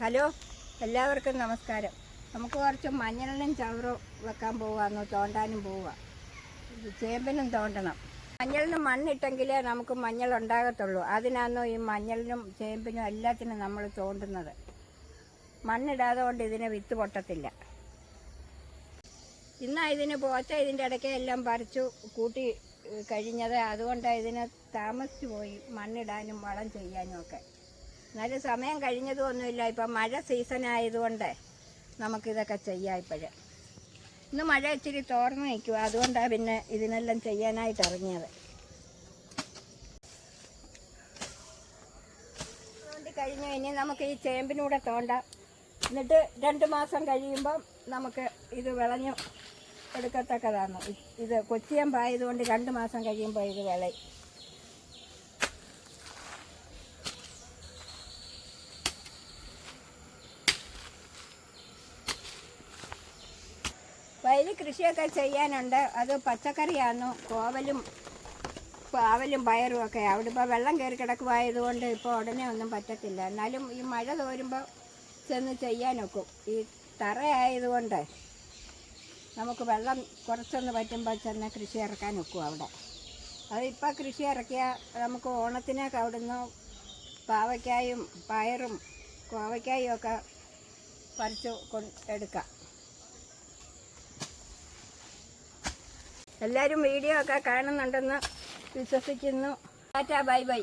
Hello എല്ലാവർക്കും നമസ്കാരം. നമുക്ക് കുറച്ച് മഞ്ഞളിനും ചവറും വെക്കാൻ പോവാന്ന് തോണ്ടാനും പോവുക ചേമ്പനും തോണ്ടണം. മഞ്ഞളിന് മണ്ണിട്ടെങ്കിലേ നമുക്ക് മഞ്ഞൾ ഉണ്ടാകത്തുള്ളൂ. അതിനാണോ ഈ മഞ്ഞളിനും ചേമ്പിനും എല്ലാത്തിനും നമ്മൾ തോണ്ടുന്നത്. മണ്ണിടാതെ കൊണ്ട് ഇതിനെ വിത്ത് പൊട്ടത്തില്ല. ഇന്നാ ഇതിന് പോച്ച ഇതിന്റെ ഇടയ്ക്ക് എല്ലാം പറിച്ചു കൂട്ടി കഴിഞ്ഞത്. അതുകൊണ്ടാണ് ഇതിനെ താമസിച്ചു പോയി മണ്ണിടാനും വളം ചെയ്യാനും ഒക്കെ. എന്നാലും സമയം കഴിഞ്ഞതൊന്നുമില്ല ഇപ്പം മഴ സീസൺ ആയതുകൊണ്ട് നമുക്കിതൊക്കെ ചെയ്യാം ഇപ്പോഴേ. ഇന്ന് മഴ ഇച്ചിരി തോർന്ന് നിൽക്കുക അതുകൊണ്ടാണ് പിന്നെ ഇതിനെല്ലാം ചെയ്യാനായിട്ട് ഇറങ്ങിയത്. തോണ്ടി കഴിഞ്ഞു. ഇനി നമുക്ക് ഈ ചേമ്പിനൂടെ തോണ്ടാം. എന്നിട്ട് രണ്ട് മാസം കഴിയുമ്പം നമുക്ക് ഇത് വിളഞ്ഞു എടുക്കത്തക്കതാണ്. ഇത് കൊച്ചിയമ്പായതുകൊണ്ട് രണ്ട് മാസം കഴിയുമ്പോൾ ഇത് വിളയും. വയലിൽ കൃഷിയൊക്കെ ചെയ്യാനുണ്ട്. അത് പച്ചക്കറിയാണ് കോവലും പാവലും പയറും ഒക്കെ. അവിടെ ഇപ്പോൾ വെള്ളം കയറി കിടക്കുമായതുകൊണ്ട് ഇപ്പോൾ ഉടനെ ഒന്നും പറ്റത്തില്ല. എന്നാലും ഈ മഴ തോരുമ്പോൾ ചെന്ന് ചെയ്യാനൊക്കും. ഈ തറയായതുകൊണ്ട് നമുക്ക് വെള്ളം കുറച്ചൊന്ന് പറ്റുമ്പോൾ ചെന്ന് കൃഷി ഇറക്കാൻ ഒക്കും അവിടെ അതിപ്പോൾ കൃഷി ഇറക്കിയാൽ നമുക്ക് ഓണത്തിനൊക്കെ അവിടുന്ന് പാവയ്ക്കായും പയറും കോവയ്ക്കായും ഒക്കെ പറിച്ചു എടുക്കാം. എല്ലാവരും വീഡിയോ ഒക്കെ കാണുന്നുണ്ടെന്ന് വിശ്വസിക്കുന്നു. Tata bye bye.